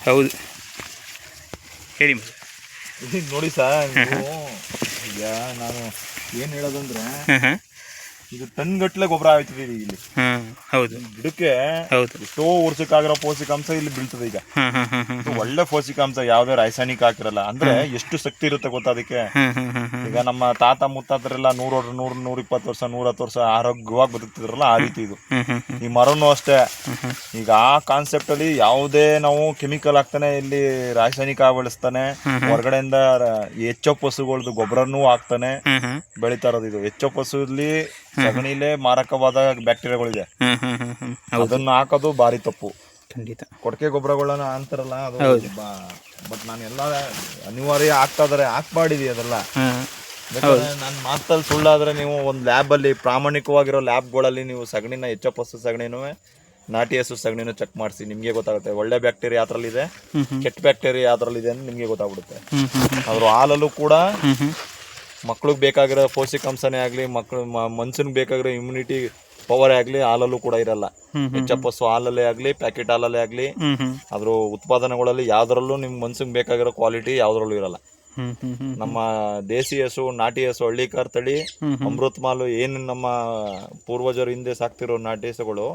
ಹೌದು. ಹೇಳಿ ಈಗ ನೋಡಿ ಸರ್ ಈಗ ನಾನು ಏನು ಹೇಳೋದಂದ್ರೆ ಇದು ಟನ್ ಗಟ್ಲೆ ಗೊಬ್ಬರ ಆಯ್ತದೆ ಇಲ್ಲಿ. ಹೌದು. ಗಿಡಕ್ಕೆ ಹೌದು. ಎಷ್ಟೋ ವರ್ಷಕ್ಕಾಗಿರೋ ಪೋಷಕಾಂಶ ಇಲ್ಲಿ ಬೀಳ್ತದೆ ಈಗ. ಇದು ಒಳ್ಳೆ ಪೋಷಕಾಂಶ ಯಾವ್ದೇ ರಾಸಾಯನಿಕ ಹಾಕಿರಲ್ಲ. ಅಂದ್ರೆ ಎಷ್ಟು ಶಕ್ತಿ ಇರುತ್ತೆ ಗೊತ್ತಾ ಅದಕ್ಕೆ ಈಗ ನಮ್ಮ ತಾತ ಮುತ್ತಾತರೆಲ್ಲ ನೂರ ನೂರ್ ನೂರ ಇಪ್ಪತ್ತು ವರ್ಷ ನೂರ ಹತ್ತು ವರ್ಷ ಆರೋಗ್ಯವಾಗಿ ಬದುಕ್ತಿದ್ರಲ್ಲ ಆ ರೀತಿ ಇದು. ಈ ಮರನು ಅಷ್ಟೇ. ಈಗ ಆ ಕಾನ್ಸೆಪ್ಟ್ ಅಲ್ಲಿ ಯಾವುದೇ ನಾವು ಕೆಮಿಕಲ್ ಹಾಕ್ತಾನೆ ಇಲ್ಲಿ ರಾಸಾಯನಿಕ ಬಳಸ್ತಾನೆ. ಹೊರಗಡೆಯಿಂದ ಹೆಚ್ಚೋ ಪಶುಗಳದ್ದು ಗೊಬ್ಬರನೂ ಹಾಕ್ತಾನೆ. ಬೆಳಿತಾ ಇರೋದು ಇದು. ಹೆಚ್ಚೋ ಪಶುಲಿ ಸಗಣಿಲೇ ಮಾರಕವಾದ ಬ್ಯಾಕ್ಟೀರಿಯಾಗಳಿದೆ. ಅದನ್ನ ಹಾಕೋದು ಭಾರಿ ತಪ್ಪು. ಖಂಡಿತ. ಕೊಡಕೆ ಗೊಬ್ಬರಗಳನ್ನ ಅಂತಾರಲ್ಲ ಅದು ಬಟ್ ನಾನು ಎಲ್ಲ ಅನಿವಾರ್ಯ ಆಗ್ತಾ ಇದಾರೆ ಹಾಕ್ಬಾಡಿದಿ ಅದೆಲ್ಲ ನನ್ನ ಮಾತಲ್ಲಿ ಸುಳ್ಳಾದ್ರೆ ನೀವು ಒಂದು ಲ್ಯಾಬಲ್ಲಿ ಪ್ರಾಮಾಣಿಕವಾಗಿರೋ ಲ್ಯಾಬ್ಗಳಲ್ಲಿ ನೀವು ಸಗಣಿನ ಹೆಚ್ಚ ಪಸ್ತು ಸಗಣಿನೂ ನಾಟಿ ಹಸು ಸಗಣಿನೂ ಚೆಕ್ ಮಾಡಿಸಿ ನಿಮಗೆ ಗೊತ್ತಾಗುತ್ತೆ. ಒಳ್ಳೆ ಬ್ಯಾಕ್ಟೀರಿಯಾ ಯಾವ್ದ್ರಲ್ಲಿದೆ ಕೆಟ್ಟ ಬ್ಯಾಕ್ಟೀರಿಯಾ ಯಾವ್ದ್ರಲ್ಲಿದೆ ಅಂತ ನಿಮಗೆ ಗೊತ್ತಾಗ್ಬಿಡುತ್ತೆ. ಅದ್ರ ಹಾಲಲ್ಲೂ ಕೂಡ ಮಕ್ಳಿಗೆ ಬೇಕಾಗಿರೋ ಪೌಷ್ಟಿಕಾಂಶನೇ ಆಗಲಿ ಮಕ್ಳು ಮನುಷ್ಯನಿಗೆ ಬೇಕಾಗಿರೋ ಇಮ್ಯುನಿಟಿ ಪವರ್ ಆಗಲಿ ಹಾಲಲ್ಲೂ ಕೂಡ ಇರಲ್ಲ. ಹ್ಮ್ ಹೆಚ್ಚ ಹಾಲಲ್ಲೇ ಆಗಲಿ ಪ್ಯಾಕೆಟ್ ಹಾಲಲ್ಲೇ ಆಗಲಿ ಅದ್ರ ಉತ್ಪಾದನೆಗಳಲ್ಲಿ ಯಾವ್ದ್ರಲ್ಲೂ ನಿಮ್ಮ ಮನ್ಸಿಗೆ ಬೇಕಾಗಿರೋ ಕ್ವಾಲಿಟಿ ಯಾವ್ದ್ರಲ್ಲೂ ಇರಲ್ಲ. ನಮ್ಮ ದೇಸಿ ಹಸು ನಾಟಿ ಹಸು ಹಳ್ಳಿಕಾರ್ ತಳಿ ಅಮೃತ್ ಮಾಲು ಏನು ನಮ್ಮ ಪೂರ್ವಜರು ಹಿಂದೆ ಸಾಕ್ತಿರೋ ನಾಟಿ ಹಸುಗಳು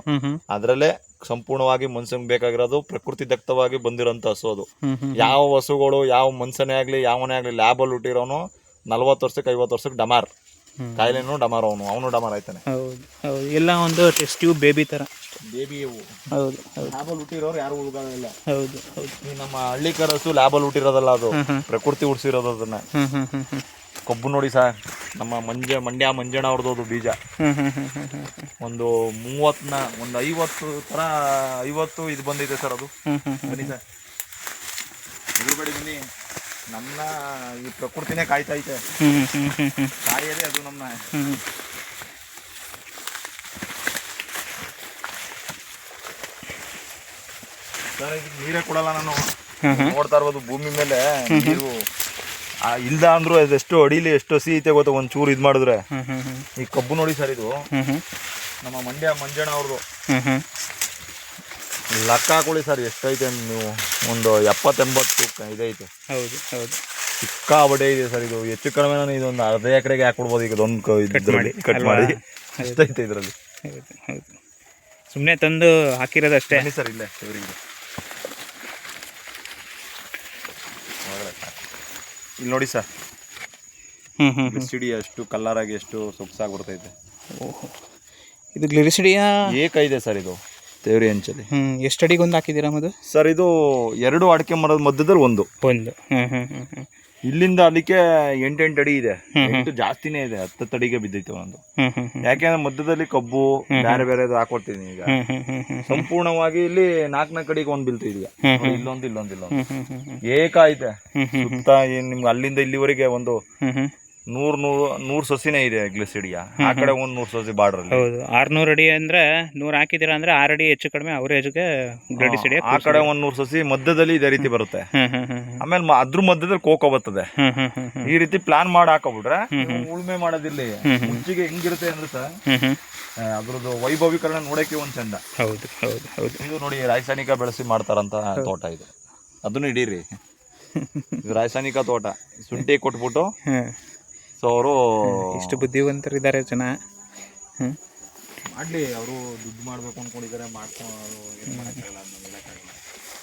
ಅದರಲ್ಲೇ ಸಂಪೂರ್ಣವಾಗಿ ಮನ್ಸಂಗ್ ಬೇಕಾಗಿರೋದು ಪ್ರಕೃತಿ ದತ್ತವಾಗಿ ಬಂದಿರೋಂತ ಹಸು ಅದು. ಯಾವ ಹಸುಗಳು ಯಾವ ಮನ್ಸನೇ ಆಗ್ಲಿ ಯಾವನೇ ಆಗ್ಲಿ ಲ್ಯಾಬಲ್ಲಿ ಹುಟ್ಟಿರೋನು ನಲ್ವತ್ತು ವರ್ಷಕ್ಕೆ ಐವತ್ತು ವರ್ಷಕ್ಕೆ ಡಮಾರ್. ಕಾಯಿಲೆನು ಡಮಾರ್ ಅವನು ಅವನು ಡಮಾರ್ ಆಯ್ತಾನೆ. ಹೌದು ಹೌದು. ಎಲ್ಲ ಒಂದು ಟೆಸ್ಟ್ ಟ್ಯೂಬ್ ಬೇಬಿ ತರ. ಬೇಬಿ ಹೌದು ಹೌದು. ಲ್ಯಾಬಲ್ ಹುಟ್ಟಿರೋರು ಯಾರು ಉಳ್ಕೊಳ್ಳಲ್ಲ ಹೌದು ಹೌದು. ಈ ನಮ್ಮ ಹಳ್ಳಿ ಕರಸು ಲ್ಯಾಬಲ್ ಹುಟ್ಟಿರೋದಲ್ಲ ಅದು. ಪ್ರಕೃತಿ ಉಡ್ಸಿರೋದು ಅದನ್ನ. ಕಬ್ಬು ನೋಡಿ ಸರ್ ನಮ್ಮ ಮಂಜ ಮಂಡ್ಯ ಮಂಜಣ್ಣ ಅವ್ರದ್ದು ಅದು ಬೀಜ. ಒಂದು ಮೂವತ್ನ ಒಂದು ಐವತ್ತು ತರ ಐವತ್ತು ಇದು ಬಂದಿದೆ ಸರ್ ಅದು. ಬನ್ನಿ ಸರ್. ಎದುರುಗಡೆ ಬನ್ನಿ. ನಮ್ಮನ್ನ ಈ ಪ್ರಕೃತಿನೇ ಕಾಯ್ತಾ ಐತೆ ಕಾಯದೇ ಅದು ನಮ್ಮನ್ನ ಹ್ಮ್. ಸರ್ ಇದಕ್ಕೆ ನೀರೇ ಕೊಡಲ್ಲ ನಾನು. ನೋಡ್ತಾ ಇರ್ಬೋದು ಭೂಮಿ ಮೇಲೆ ನೀರು. ಆ, ಇಲ್ದ ಅಂದ್ರೂ ಅದೆಷ್ಟು ಅಡಿಲಿ ಎಷ್ಟು ಹಸಿ ಐತೆ ಗೊತ್ತಾ ಒಂದ್ ಚೂರು ಇದ್ ಮಾಡಿದ್ರೆ. ಈ ಕಬ್ಬು ನೋಡಿ ಸರ್ ಇದು. ನಮ್ಮ ಮಂಡ್ಯ ಮಂಜಣ್ಣ ಅವ್ರದ್ದು. ಲೆಕ್ಕ ಹಾಕೊಳ್ಳಿ ಸರ್ ಎಷ್ಟೈತೆ ನೀವು? ಒಂದು ಎಪ್ಪತ್ತೆಂಬತ್ತು ಇದೈತೆ. ಹೌದು ಹೌದು. ಸಿಕ್ಕಾಬಟ್ಟೆ ಇದೆ ಸರ್ ಇದು. ಹೆಚ್ಚು ಕಡಿಮೆ ನಾನು ಇದೊಂದು ಅರ್ಧ ಎಕರೆಗೆ ಹಾಕ್ಬಿಡ್ಬೋದು ಈಗ ಒಂದು ಮಾಡಿ. ಕಟ್? ಮಾಡಿ. ಎಷ್ಟೈತೆ ಇದರಲ್ಲಿ? ಹೌದು ಸುಮ್ಮನೆ ತಂದು ಹಾಕಿರೋದಷ್ಟೇ. ಅಷ್ಟೇ ಸರ್ ಇಲ್ಲೇ ಇವರಿಗೆ. ಇಲ್ಲಿ ನೋಡಿ ಸರ್. ಹ್ಮ್ ಹ್ಮ್ ಸಿಡಿ ಎಷ್ಟು ಕಲ್ಲರಾಗಿ ಎಷ್ಟು ಸೊಗಸಾಗಿ ಬರ್ತೈತೆ. ಓಹೋ. ಇದು ಗ್ಲಿರಿಸಿಡಿಯಾ ಏಕೈದೆ ಸರ್ ಇದು. ದೇವ್ರಿ ಹಂಚಲಿ ಹ್ಮ್ ಎಷ್ಟು ಅಡಿಗೊಂದು ಹಾಕಿದ್ದೀರಾ ಮದು ಸರ್ ಇದು ಎರಡು ಅಡಿಕೆ ಮರದ ಮಧ್ಯದಲ್ಲಿ ಒಂದು. ಒಂದು. ಹ್ಮ್ ಹ್ಮ್ ಹ್ಮ್ ಹ್ಮ್. ಇಲ್ಲಿಂದ ಅಲ್ಲಿಗೆ ಎಂಟೆಂಟು ಅಡಿ ಇದೆ. ಎಂಟು ಜಾಸ್ತಿನೇ ಇದೆ. ಹತ್ತು ಅಡಿಗೆ ಬಿದ್ದೈತೆ ಒಂದು. ಹ್ಮ್ ಹ್ಮ್ ಹ್ಮ್. ಯಾಕೆಂದ್ರೆ ಮಧ್ಯದಲ್ಲಿ ಕಬ್ಬು ಬೇರೆ ಬೇರೆ ಹಾಕೊಡ್ತೀನಿ ಈಗ. ಹ್ಮ್ ಹ್ಮ್ ಹ್ಮ್ ಹ್ಮ್ ಸಂಪೂರ್ಣವಾಗಿ ಇಲ್ಲಿ ನಾಲ್ಕು ನಾಲ್ಕು ಅಡಿಗೆ ಒಂದು ಬೀಳ್ತೈತೆ ಈಗ. ಇಲ್ಲೊಂದು ಇಲ್ಲೊಂದು ಇಲ್ಲೊಂದು. ಹ್ಮ್ ಹ್ಮ್ ಹ್ಮ್ ಹ್ಮ್. ಏಕ ಐತೆ ಹ್ಮ್ ಹ್ಮ್. ಸುತ್ತ ಏನ್ ನಿಮ್ಗೆ ಅಲ್ಲಿಂದ ಇಲ್ಲಿವರೆಗೆ ಒಂದು ಹ್ಮ್ ಹ್ಮ್. ನೂರ್ ನೂರು ನೂರ್ ಸಸಿನೇ ಇದೆ ಗ್ಲಿಸಿಡಿಯ ಆ ಕಡೆ ಒಂದ್ ನೂರ್ ಸಸಿ ಬಾರ್ಡರ್ ಹೌದು. ಆರ್ನೂರು ಅಡಿ ಅಂದ್ರೆ ನೂರ್ ಹಾಕಿದಿರಾ ಅಂದ್ರೆ ಆರ್ ಅಡಿ ಹೆಚ್ಚು ಕಡಿಮೆ ಅವರೇಜ್ಗೆ ಗ್ಲಿಸಿಡಿಯ ಆ ಕಡೆ ಒಂದ್ ನೂರ್ ಸಸಿ ಮಧ್ಯದಲ್ಲಿ ಇದೇ ರೀತಿ ಬರುತ್ತೆ. ಆಮೇಲೆ ಅದ್ರ ಮಧ್ಯದಲ್ಲಿ ಕೋಕೋ ಬರ್ತದೆ. ಈ ರೀತಿ ಪ್ಲಾನ್ ಮಾಡಿ ಹಾಕೋಬಿಟ್ರೆ ಉಳುಮೆ ಮಾಡೋದಿಲ್ಲಿ ಮುಂಚೆಗೆ ಹೆಂಗಿರುತ್ತೆ ಅಂದ್ರೆ ಸರ್ ಅದ್ರದ್ದು ವೈಭವೀಕರಣ ನೋಡಕ್ಕೆ ಒಂದ್ ಚಂದ. ಹೌದು ಹೌದು ಹೌದು. ಇದು ನೋಡಿ ರಾಸಾಯನಿಕ ಬೆಳೆಸಿ ಮಾಡ್ತಾರಂತ ತೋಟ ಇದು. ಅದನ್ನು ಇಡೀರಿ ರಾಸಾಯನಿಕ ತೋಟ. ಶುಂಠಿ ಕೊಟ್ಬಿಟ್ಟು ಸೊ ಅವರು ಇಷ್ಟು ಬುದ್ಧಿವಂತರಿದ್ದಾರೆ ಜನ. ಹ್ಞೂ ಮಾಡ್ಲಿ ಅವರು ದುಡ್ಡು ಮಾಡಬೇಕು ಅಂದ್ಕೊಂಡಿದ್ದಾರೆ ಮಾಡ್ಕೊಂಡು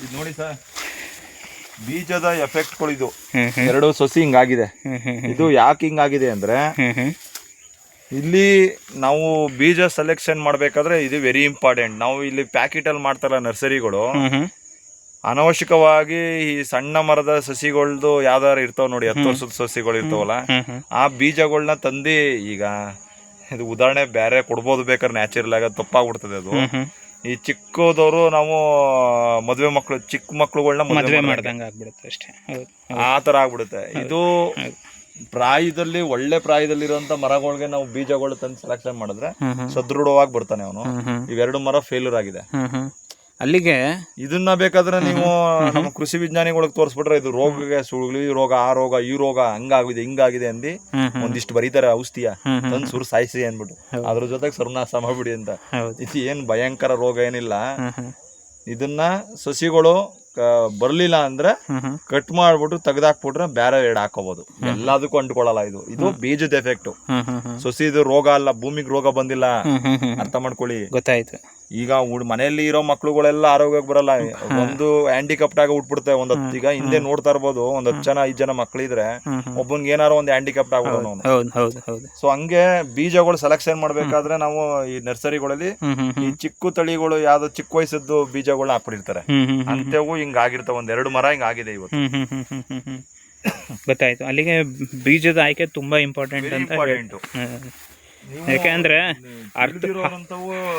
ಇದು ನೋಡಿ ಸರ್ ಬೀಜದ ಎಫೆಕ್ಟ್ಗಳು ಇದು. ಹ್ಮ್ ಹ್ಮ್. ಎರಡು ಸಸಿ ಹಿಂಗಾಗಿದೆ. ಇದು ಯಾಕೆ ಹಿಂಗಾಗಿದೆ ಅಂದ್ರೆ ಇಲ್ಲಿ ನಾವು ಬೀಜ ಸೆಲೆಕ್ಷನ್ ಮಾಡಬೇಕಾದ್ರೆ ಇದು ವೆರಿ ಇಂಪಾರ್ಟೆಂಟ್ ನಾವು ಇಲ್ಲಿ ಪ್ಯಾಕೆಟಲ್ಲಿ ಮಾಡ್ತಾರಲ್ಲ ನರ್ಸರಿಗಳು ಅನವಶ್ಯಕವಾಗಿ ಈ ಸಣ್ಣ ಮರದ ಸಸಿಗಳ್ದು ಯಾವ್ದಾರು ಇರ್ತಾವ ನೋಡಿ ಹತ್ತು ವರ್ಷದ ಸಸಿಗಳು ಇರ್ತಾವಲ್ಲ ಆ ಬೀಜಗಳನ್ನ ತಂದಿ ಈಗ ಇದು ಉದಾಹರಣೆ ಬೇರೆ ಕೊಡ್ಬೋದು ಬೇಕಾದ್ರೆ ನ್ಯಾಚುರಲ್ ಆಗ ತಪ್ಪಾಗ್ಬಿಡ್ತದೆ ಅದು. ಈ ಚಿಕ್ಕದವರು ನಾವು ಮದುವೆ ಮಕ್ಕಳು ಚಿಕ್ಕ ಮಕ್ಕಳುಗಳನ್ನ ಮದ್ವೆ ಮಾಡ್ದಂಗೆ ಆಗ್ಬಿಡುತ್ತೆ ಅಷ್ಟೇ. ಆ ತರ ಆಗ್ಬಿಡುತ್ತೆ. ಇದು ಪ್ರಾಯದಲ್ಲಿ ಒಳ್ಳೆ ಪ್ರಾಯದಲ್ಲಿರುವಂತ ಮರಗಳಿಗೆ ನಾವು ಬೀಜಗಳು ತಂದು ಸೆಲೆಕ್ಷನ್ ಮಾಡಿದ್ರೆ ಸದೃಢವಾಗಿ ಬರ್ತಾನೆ ಅವನು. ಇವೆರಡು ಮರ ಫೇಲ್ಯೂರ್ ಆಗಿದೆ. ಅಲ್ಲಿಗೆ ಇದನ್ನ ಬೇಕಾದ್ರೆ ನೀವು ನಮ್ಮ ಕೃಷಿ ವಿಜ್ಞಾನಿಗಳಿಗೆ ತೋರಿಸ್ಬಿಟ್ರೆ ಇದು ರೋಗಕ್ಕೆ ಈ ರೋಗ ಆ ರೋಗ ಈ ರೋಗ ಹಂಗಾಗಿದೆ ಹಿಂಗಾಗಿದೆ ಅಂದು ಒಂದಿಷ್ಟು ಬರೀತಾರೆ ಔಷಧಿಯ. ತಂದು ಸುರು ಸಾಯಿಸಿ ಅಂದ್ಬಿಟ್ಟು. ಅದ್ರ ಜೊತೆಗೆ ಸರ್ವನಾಶ ಮಾಡ್ಬಿಡಿ ಅಂತ. ಇದು ಏನ್ ಭಯಂಕರ ರೋಗ ಏನಿಲ್ಲ. ಇದನ್ನ ಸಸಿಗಳು ಬರ್ಲಿಲ್ಲ ಅಂದ್ರೆ ಕಟ್ ಮಾಡ್ಬಿಟ್ಟು ತೆಗ್ದಾಕ್ಬಿಟ್ರೆ ಬೇರೆ ಎರಡು ಹಾಕೋಬಹುದು ಎಲ್ಲದಕ್ಕೂ ಅಂಟ್ಕೊಳ್ಳಲ್ಲ ಇದು. ಇದು ಬೀಜದ ಎಫೆಕ್ಟ್. ಸೊಸಿ ಹ್ಮ್ ರೋಗ ಅಲ್ಲ ಭೂಮಿಗೆ ರೋಗ ಬಂದಿಲ್ಲ. ಅರ್ಥ ಮಾಡ್ಕೊಳ್ಳಿ. ಗೊತ್ತಾಯ್ತು. ಈಗ ಉಡ್- ಮನೆಯಲ್ಲಿ ಇರೋ ಮಕ್ಳುಗಳೆಲ್ಲ ಆರೋಗ್ಯಕ್ಕೆ ಬರಲ್ಲ. ಒಂದು ಹ್ಯಾಂಡಿಕಾಪ್ಟ್ ಆಗಿ ಉಟ್ಬಿಡ್ತೇವೆ ಒಂದ್ ಹತ್ತು ಈಗ. ಹಿಂದೆ ನೋಡ್ತಾ ಇರ್ಬೋದು ಒಂದ್ ಹತ್ತು ಜನ ಐದ್ ಜನ ಮಕ್ಳಿದ್ರೆ ಒಬ್ಬನ್ಗೆ ಏನಾರೋ ಒಂದ್ ಹ್ಯಾಂಡಿಕ್ಯಾಪ್ಟ್ ಆಗ್ಬೋದು ಸೊ ಹಂಗೆ ಬೀಜಗಳು ಸೆಲೆಕ್ಷನ್ ಮಾಡ್ಬೇಕಾದ್ರೆ ನಾವು ಈ ನರ್ಸರಿಗಳಲ್ಲಿ ಈ ಚಿಕ್ಕ ತಳಿಗಳು ಯಾವ್ದು ಚಿಕ್ಕ ವಯಸ್ಸದ್ದು ಬೀಜಗಳನ್ನ ಹಾಕ್ಬಿಟ್ಟಿರ್ತಾರೆ. ಅಂತೇವು ಹಿಂಗ ಆಗಿರ್ತಾವ ಒಂದ್ ಎರಡು ಮರ ಹಿಂಗ ಆಗಿದೆ ಇವತ್ತು. ಗೊತ್ತಾಯ್ತು. ಅಲ್ಲಿಗೆ ಬೀಜದ ಆಯ್ಕೆ ತುಂಬಾ ಇಂಪಾರ್ಟೆಂಟ್ ಅಂತ. ಯಾಕೆಂದ್ರೆ.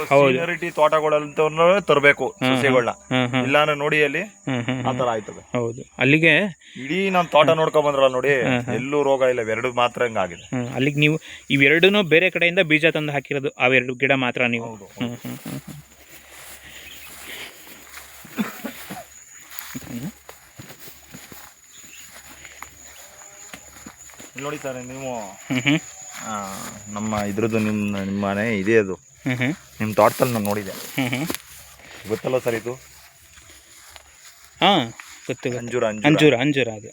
ಸೀನಿಯರಿಟಿ ತೋಟಗಳಂತವ್ರನ್ನ ತರಬೇಕು ಸಸ್ಯಗಳನ್ನ ಹ್ಮ್ ಇಲ್ಲಾಂದ್ರೆ ನೋಡಿ ಅಲ್ಲಿ ಆತರ ಆಯ್ತದೆ. ಹೌದು. ಅಲ್ಲಿಗೆ ಇಡೀ ನಾನು ತೋಟ ನೋಡ್ಕೊಂಡ್ ಬಂದ್ರಲ್ಲ ನೋಡಿ ಎಲ್ಲೂ ರೋಗ ಇಲ್ಲ ಎರಡು ಮಾತ್ರ ಹಂಗಾಗಿದೆ. ಅಲ್ಲಿಗೆ ನೀವು ಇವೆರಡೂ ಬೇರೆ ಕಡೆಯಿಂದ ಬೀಜ ತಂದು ಹಾಕಿರೋದು ಅವೆರಡು ಗಿಡ ಮಾತ್ರ ನೀವು. ಇಲ್ಲಿ ನೋಡಿ ಸರ್ ನೀವು ನಮ್ಮ ಇದ್ರದ್ದು ನಿಮ್ಮ ನಿಮ್ಮ ಮನೆ ಇದೆ ಅದು. ನಿಮ್ಮ ತೋಟದಲ್ಲಿ ನಾನು ನೋಡಿದೆ. ಗೊತ್ತಲ್ಲ ಸರ್ ಇದು? ಹಾ ಗೊತ್ತು ಅಂಜೂರ ಅಂಜೂರ. ಅಂಜೂರ ಅದು.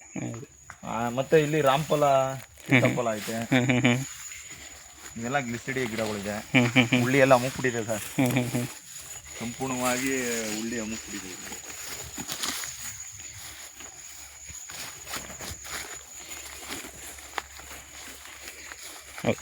ಮತ್ತೆ ಇಲ್ಲಿ ರಾಮ್ಫಲ ಸೀತಾಫಲ ಐತೆ. ಇವೆಲ್ಲ ಗ್ಲಿಸಿಡಿ ಗಿಡಗಳಿದೆ. ಹುಳ್ಳಿ ಎಲ್ಲ ಅಮುಕ್ಬಿಟ್ಟಿದೆ ಸರ್. ಸಂಪೂರ್ಣವಾಗಿ ಹುಳ್ಳಿ ಅಮುಕ್ಬಿಟ್ಟಿದೆ. เอา